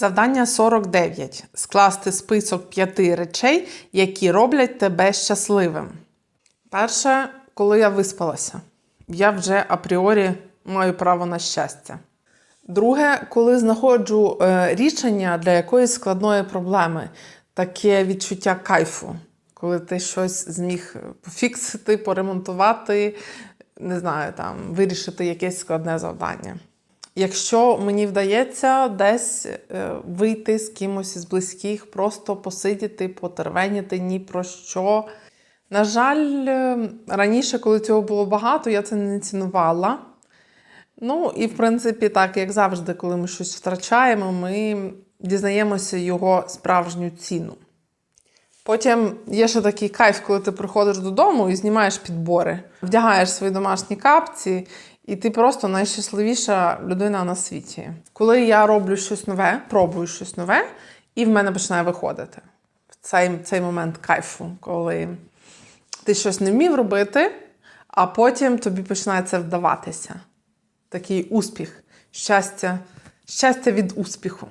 Завдання 49. Скласти список п'яти речей, які роблять тебе щасливим. Перше, коли я виспалася, я вже апріорі маю право на щастя. Друге, коли знаходжу е, рішення для якоїсь складної проблеми, таке відчуття кайфу, коли ти щось зміг пофіксити, поремонтувати, не знаю, там, вирішити якесь складне завдання. Якщо мені вдається десь е, вийти з кимось із близьких, просто посидіти, потервеніти ні про що. На жаль, е, раніше, коли цього було багато, я це не цінувала. Ну, і в принципі, так, як завжди, коли ми щось втрачаємо, ми дізнаємося його справжню ціну. Потім є ще такий кайф, коли ти приходиш додому і знімаєш підбори, вдягаєш свої домашні капці, і ти просто найщасливіша людина на світі. Коли я роблю щось нове, пробую щось нове, і в мене починає виходити. Цей, цей момент кайфу, коли ти щось не вмів робити, а потім тобі починає це вдаватися. Такий успіх, щастя, щастя від успіху.